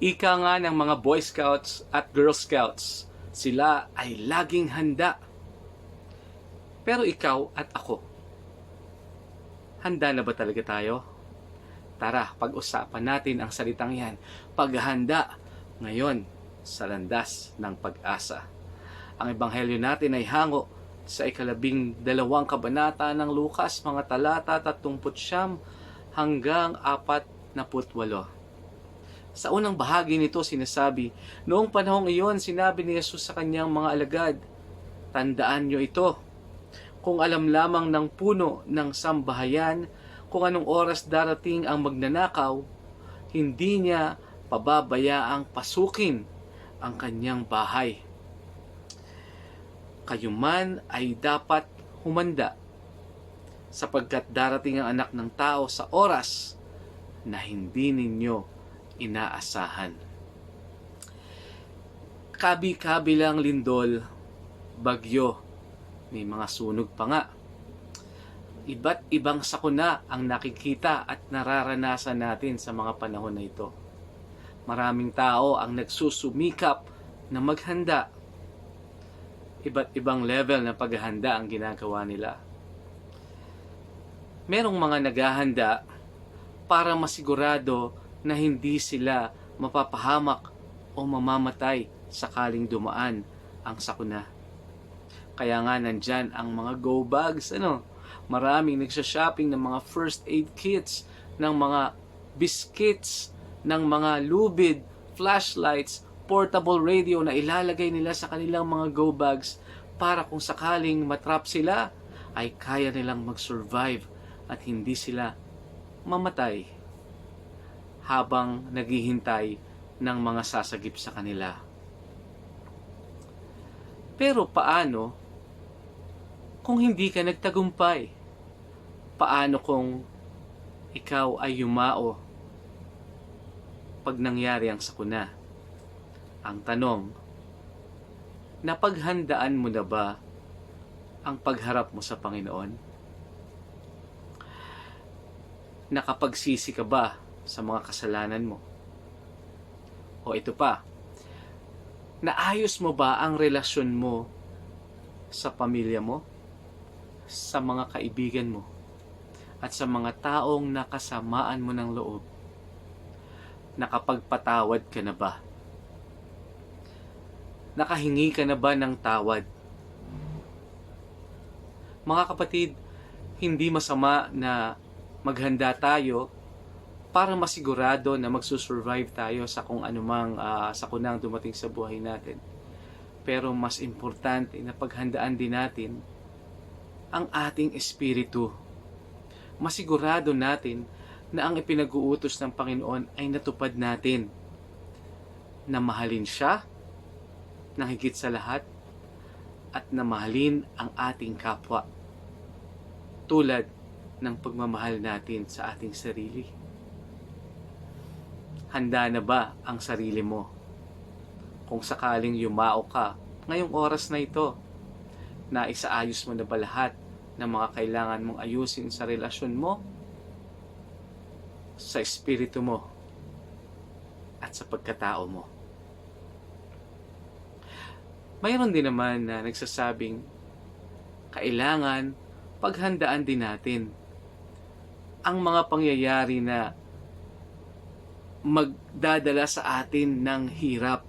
Ika nga ng mga Boy Scouts at Girl Scouts, sila ay laging handa. Pero ikaw at ako, handa na ba talaga tayo? Tara, pag-usapan natin ang salitang yan. Paghahanda ngayon sa landas ng pag-asa. Ang ebanghelyo natin ay hango sa ikalabing dalawang kabanata ng Lukas, mga talata 39 hanggang 48. Sa unang bahagi nito sinasabi, Noong panahong iyon, sinabi ni Jesus sa kanyang mga alagad, Tandaan niyo ito, kung alam lamang ng puno ng sambahayan kung anong oras darating ang magnanakaw, hindi niya pababayaang pasukin ang kanyang bahay. Kayo man ay dapat humanda sapagkat darating ang anak ng tao sa oras na hindi ninyo inaasahan. Kabi-kabi lang lindol, bagyo, may mga sunog pa nga. Iba't ibang sakuna ang nakikita at nararanasan natin sa mga panahon na ito. Maraming tao ang nagsusumikap na maghanda. Iba't ibang level na paghahanda ang ginagawa nila. Merong mga naghahanda para masigurado na hindi sila mapapahamak o mamamatay sakaling dumaan ang sakuna. Kaya nga nandyan ang mga go bags, ano, maraming nagsha-shopping ng mga first aid kits, ng mga biscuits, ng mga lubid, flashlights, portable radio na ilalagay nila sa kanilang mga go bags para kung sakaling matrap sila, ay kaya nilang mag-survive at hindi sila mamatay habang naghihintay ng mga sasagip sa kanila. Pero paano kung hindi ka nagtagumpay? Paano kung ikaw ay yumao pag nangyari ang sakuna? Ang tanong, napaghandaan mo na ba ang pagharap mo sa Panginoon? Nakapagsisi ka ba sa mga kasalanan mo? O ito pa, naayos mo ba ang relasyon mo sa pamilya mo, sa mga kaibigan mo, at sa mga taong nakasamaan mo ng loob? Nakapagpatawad ka na ba? Nakahingi ka na ba ng tawad? Mga kapatid, hindi masama na maghanda tayo para masigurado na magsusurvive tayo sa kung anumang uh, sakunang dumating sa buhay natin. Pero mas importante na paghandaan din natin ang ating espiritu. Masigurado natin na ang ipinag-uutos ng Panginoon ay natupad natin. Na mahalin siya, na higit sa lahat, at na mahalin ang ating kapwa. Tulad ng pagmamahal natin sa ating sarili. Handa na ba ang sarili mo? Kung sakaling yumao ka ngayong oras na ito, na isaayos mo na ba lahat ng mga kailangan mong ayusin sa relasyon mo, sa espiritu mo, at sa pagkatao mo. Mayroon din naman na nagsasabing, kailangan paghandaan din natin ang mga pangyayari na magdadala sa atin ng hirap.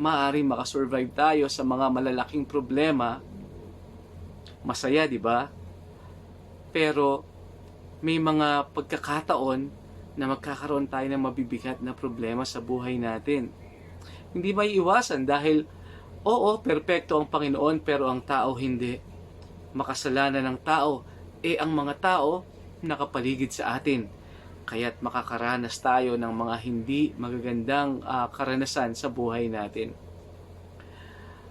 Maaari makasurvive tayo sa mga malalaking problema. Masaya, di ba? Pero may mga pagkakataon na magkakaroon tayo ng mabibigat na problema sa buhay natin. Hindi may iwasan dahil oo, perpekto ang Panginoon pero ang tao hindi. Makasalanan ng tao, eh ang mga tao nakapaligid sa atin. Kaya't makakaranas tayo ng mga hindi magagandang uh, karanasan sa buhay natin.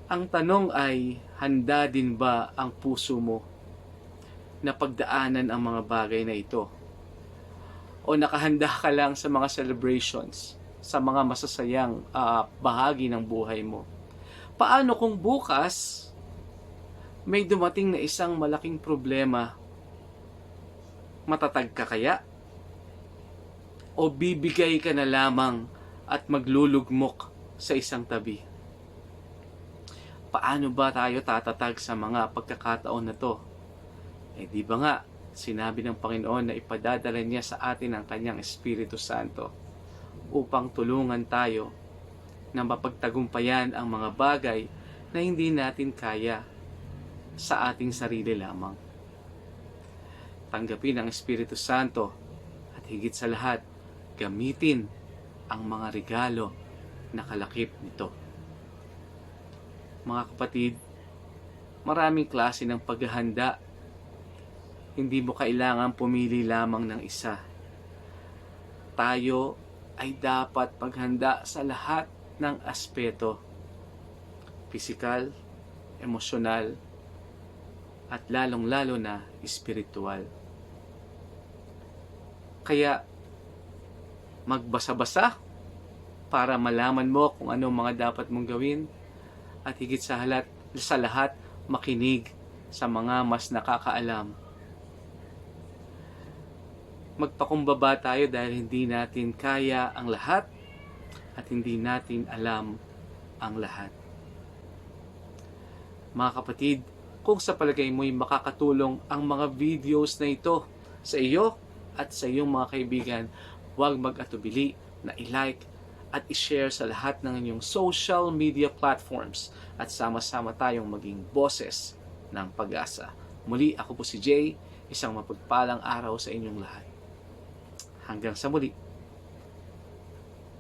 Ang tanong ay, handa din ba ang puso mo na pagdaanan ang mga bagay na ito? O nakahanda ka lang sa mga celebrations, sa mga masasayang uh, bahagi ng buhay mo? Paano kung bukas may dumating na isang malaking problema Matatag ka kaya? O bibigay ka na lamang at maglulugmok sa isang tabi. Paano ba tayo tatatag sa mga pagkakataon na to? Eh di ba nga, sinabi ng Panginoon na ipadadala niya sa atin ang kanyang Espiritu Santo upang tulungan tayo na mapagtagumpayan ang mga bagay na hindi natin kaya sa ating sarili lamang. Tanggapin ang Espiritu Santo at higit sa lahat, gamitin ang mga regalo na kalakip nito. Mga kapatid, maraming klase ng paghahanda. Hindi mo kailangan pumili lamang ng isa. Tayo ay dapat paghanda sa lahat ng aspeto. Pisikal, emosyonal, at lalong-lalo na espiritual. Kaya magbasa-basa para malaman mo kung ano mga dapat mong gawin at higit sa halat sa lahat makinig sa mga mas nakakaalam. Magpakumbaba tayo dahil hindi natin kaya ang lahat at hindi natin alam ang lahat. Mga kapatid, kung sa palagay mo'y makakatulong ang mga videos na ito sa iyo at sa iyong mga kaibigan, huwag mag-atubili na i-like at i-share sa lahat ng inyong social media platforms at sama-sama tayong maging boses ng pag-asa. Muli, ako po si Jay, isang mapagpalang araw sa inyong lahat. Hanggang sa muli.